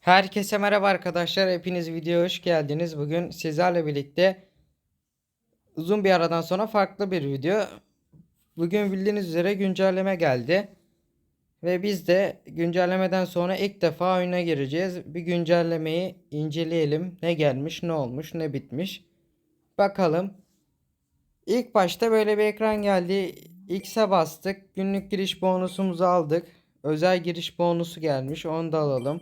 Herkese merhaba arkadaşlar. Hepiniz videoya hoş geldiniz. Bugün sizlerle birlikte uzun bir aradan sonra farklı bir video. Bugün bildiğiniz üzere güncelleme geldi. Ve biz de güncellemeden sonra ilk defa oyuna gireceğiz. Bir güncellemeyi inceleyelim. Ne gelmiş, ne olmuş, ne bitmiş. Bakalım. İlk başta böyle bir ekran geldi. X'e bastık. Günlük giriş bonusumuzu aldık. Özel giriş bonusu gelmiş. Onu da alalım.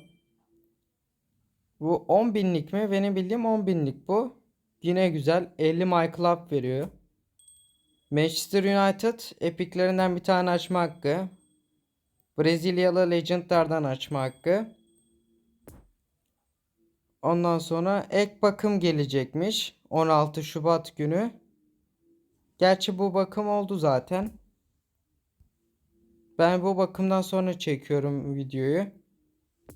Bu 10 binlik mi? Benim bildiğim 10 binlik bu. Yine güzel. 50 My Club veriyor. Manchester United epiklerinden bir tane açma hakkı. Brezilyalı Legend'lardan açma hakkı. Ondan sonra ek bakım gelecekmiş. 16 Şubat günü. Gerçi bu bakım oldu zaten. Ben bu bakımdan sonra çekiyorum videoyu.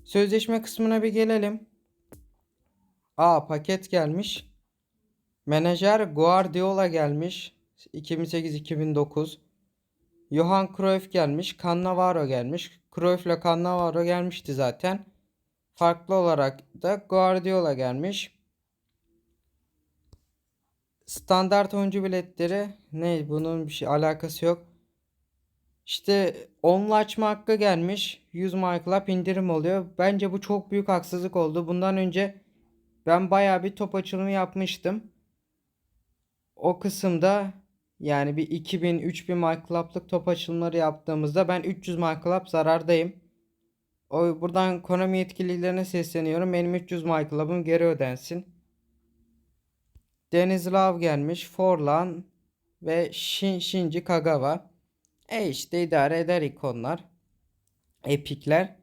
Sözleşme kısmına bir gelelim. Aa paket gelmiş. Menajer Guardiola gelmiş. 2008-2009. Johan Cruyff gelmiş. Cannavaro gelmiş. Cruyff ile Cannavaro gelmişti zaten. Farklı olarak da Guardiola gelmiş. Standart oyuncu biletleri ne bunun bir şey alakası yok. İşte onlu açma hakkı gelmiş. 100 My Club indirim oluyor. Bence bu çok büyük haksızlık oldu. Bundan önce ben bayağı bir top açılımı yapmıştım. O kısımda yani bir 2000-3000 My Club'lık top açılımları yaptığımızda ben 300 My Club zarardayım. O buradan Konami yetkililerine sesleniyorum. Benim 300 My Club'ım geri ödensin. Deniz Lav gelmiş. Forlan ve Shin, Shinji Kagawa. E işte idare eder ikonlar. Epikler.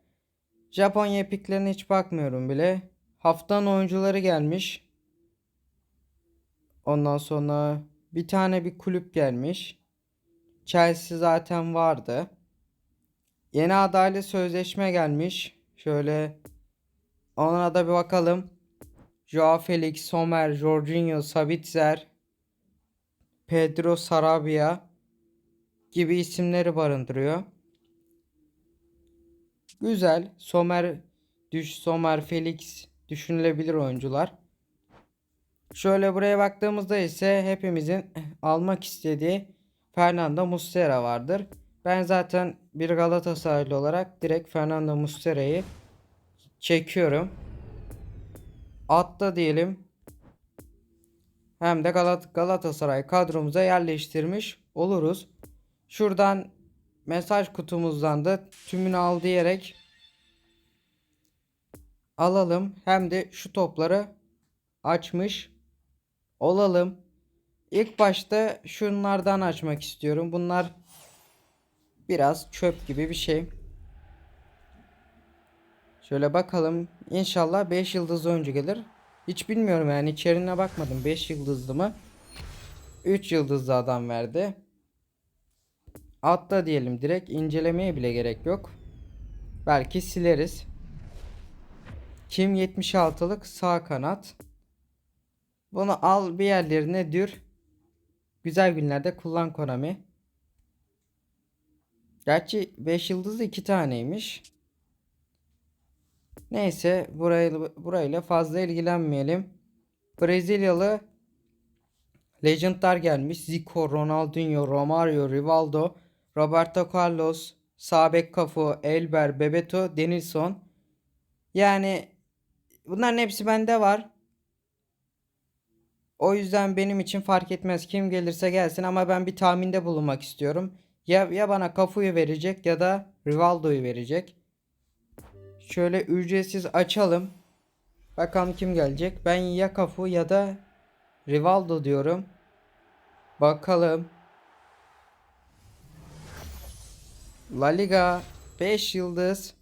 Japonya epiklerine hiç bakmıyorum bile. Haftanın oyuncuları gelmiş. Ondan sonra bir tane bir kulüp gelmiş. Chelsea zaten vardı. Yeni adaylı sözleşme gelmiş. Şöyle ona da bir bakalım. Joao Felix, Sommer, Jorginho, Sabitzer, Pedro Sarabia gibi isimleri barındırıyor. Güzel. Sommer, Düş, Sommer, Felix düşünülebilir oyuncular. Şöyle buraya baktığımızda ise hepimizin almak istediği Fernando Muslera vardır. Ben zaten bir Galatasaraylı olarak direkt Fernando Muslera'yı çekiyorum. Atla diyelim. Hem de Galat Galatasaray kadromuza yerleştirmiş oluruz. Şuradan mesaj kutumuzdan da tümünü al diyerek alalım. Hem de şu topları açmış olalım. İlk başta şunlardan açmak istiyorum. Bunlar biraz çöp gibi bir şey. Şöyle bakalım. İnşallah 5 yıldızlı oyuncu gelir. Hiç bilmiyorum yani içeriğine bakmadım. 5 yıldızlı mı? 3 yıldızlı adam verdi. Atla diyelim direkt incelemeye bile gerek yok. Belki sileriz. Kim 76'lık sağ kanat. Bunu al bir yerlerine dür. Güzel günlerde kullan Konami. Gerçi 5 yıldızlı 2 taneymiş. Neyse burayla, burayla fazla ilgilenmeyelim. Brezilyalı Legendlar gelmiş. Zico, Ronaldinho, Romario, Rivaldo, Roberto Carlos, Sabek Cafu, Elber, Bebeto, Denilson. Yani bunların hepsi bende var. O yüzden benim için fark etmez kim gelirse gelsin ama ben bir tahminde bulunmak istiyorum. Ya ya bana Cafu'yu verecek ya da Rivaldo'yu verecek. Şöyle ücretsiz açalım. Bakalım kim gelecek. Ben ya Cafu ya da Rivaldo diyorum. Bakalım. La Liga 5 yıldız.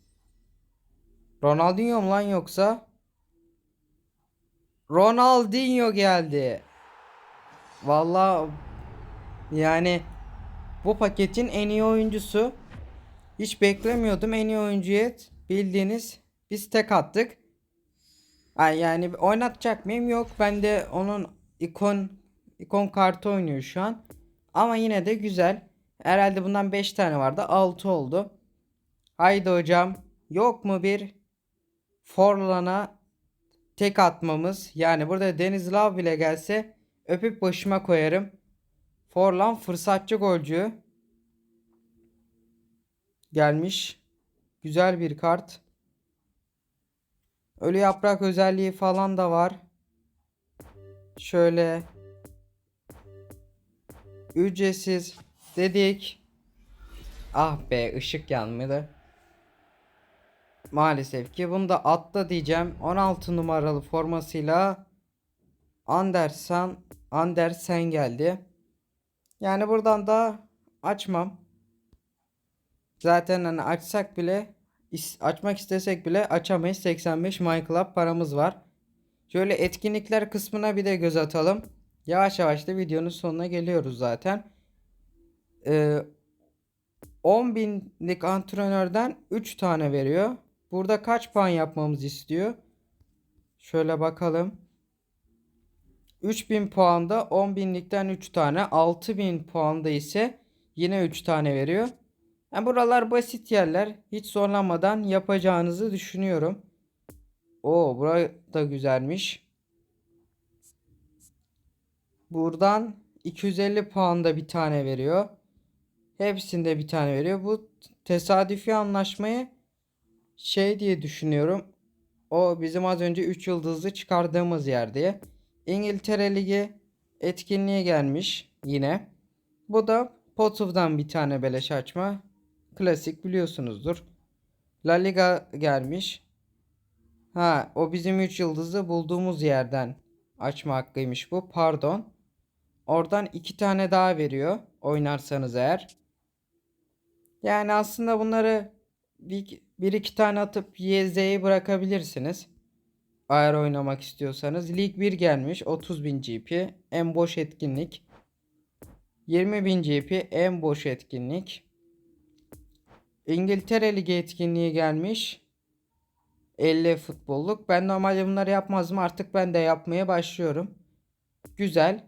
Ronaldinho mu lan yoksa? Ronaldinho geldi. Vallahi yani bu paketin en iyi oyuncusu. Hiç beklemiyordum en iyi oyuncuya bildiğiniz biz tek attık. Yani oynatacak mıyım? Yok. Ben de onun ikon ikon kartı oynuyor şu an. Ama yine de güzel. Herhalde bundan 5 tane vardı. 6 oldu. Haydi hocam. Yok mu bir Forlan'a tek atmamız. Yani burada Deniz Lav bile gelse öpüp başıma koyarım. Forlan fırsatçı golcü. Gelmiş. Güzel bir kart. Ölü yaprak özelliği falan da var. Şöyle ücretsiz dedik. Ah be ışık yanmadı. Maalesef ki bunu da atla diyeceğim. 16 numaralı formasıyla Andersen Andersen geldi. Yani buradan da açmam. Zaten hani açsak bile açmak istesek bile açamayız. 85 MyClub paramız var. Şöyle etkinlikler kısmına bir de göz atalım. Yavaş yavaş da videonun sonuna geliyoruz zaten. Ee, 10 binlik antrenörden 3 tane veriyor. Burada kaç puan yapmamızı istiyor? Şöyle bakalım. 3000 puanda 10 binlikten 3 tane. 6000 puanda ise yine 3 tane veriyor. Yani buralar basit yerler. Hiç zorlanmadan yapacağınızı düşünüyorum. Oo, burası da güzelmiş. Buradan 250 puanda bir tane veriyor. Hepsinde bir tane veriyor. Bu tesadüfi anlaşmayı şey diye düşünüyorum. O bizim az önce 3 yıldızlı çıkardığımız yer diye. İngiltere Ligi etkinliğe gelmiş yine. Bu da Potter'dan bir tane beleş açma. Klasik biliyorsunuzdur. La Liga gelmiş. Ha o bizim 3 yıldızı bulduğumuz yerden açma hakkıymış bu. Pardon. Oradan iki tane daha veriyor. Oynarsanız eğer. Yani aslında bunları bir, bir iki tane atıp YZ'yi bırakabilirsiniz. Eğer oynamak istiyorsanız. Lig 1 gelmiş. 30.000 GP. En boş etkinlik. 20.000 GP. En boş etkinlik. İngiltere Ligi etkinliği gelmiş. 50 futbolluk. Ben normalde bunları yapmazdım. Artık ben de yapmaya başlıyorum. Güzel.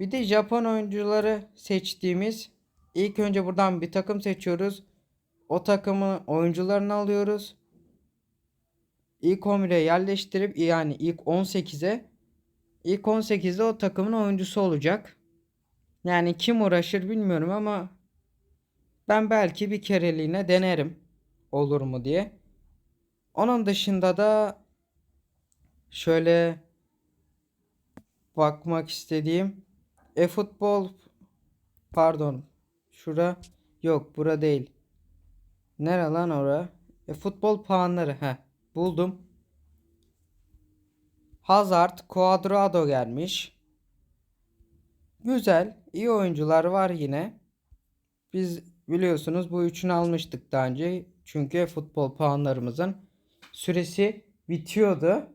Bir de Japon oyuncuları seçtiğimiz ilk önce buradan bir takım seçiyoruz. O takımın oyuncularını alıyoruz. İlk 11'e yerleştirip yani ilk 18'e ilk 18'de o takımın oyuncusu olacak. Yani kim uğraşır bilmiyorum ama ben belki bir kereliğine denerim. Olur mu diye. Onun dışında da şöyle bakmak istediğim e-futbol pardon şura yok bura değil. Nere lan ora? E futbol puanları he buldum. Hazard, Cuadrado gelmiş. Güzel, iyi oyuncular var yine. Biz biliyorsunuz bu üçünü almıştık daha önce. Çünkü futbol puanlarımızın süresi bitiyordu.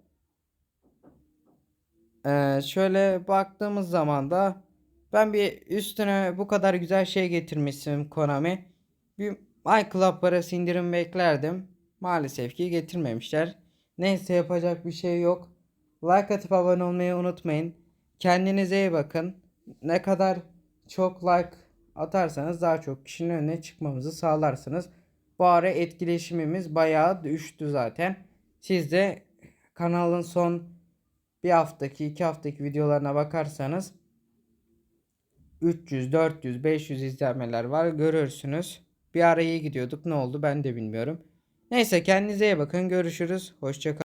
Ee, şöyle baktığımız zaman da ben bir üstüne bu kadar güzel şey getirmişsin Konami. Bir MyClub parası indirim beklerdim. Maalesef ki getirmemişler. Neyse yapacak bir şey yok. Like atıp abone olmayı unutmayın. Kendinize iyi bakın. Ne kadar çok like atarsanız daha çok kişinin önüne çıkmamızı sağlarsınız. Bu ara etkileşimimiz bayağı düştü zaten. Siz de kanalın son bir haftaki iki haftaki videolarına bakarsanız 300, 400, 500 izlenmeler var görürsünüz. Bir ara iyi gidiyorduk ne oldu ben de bilmiyorum. Neyse kendinize iyi bakın görüşürüz. Hoşçakalın.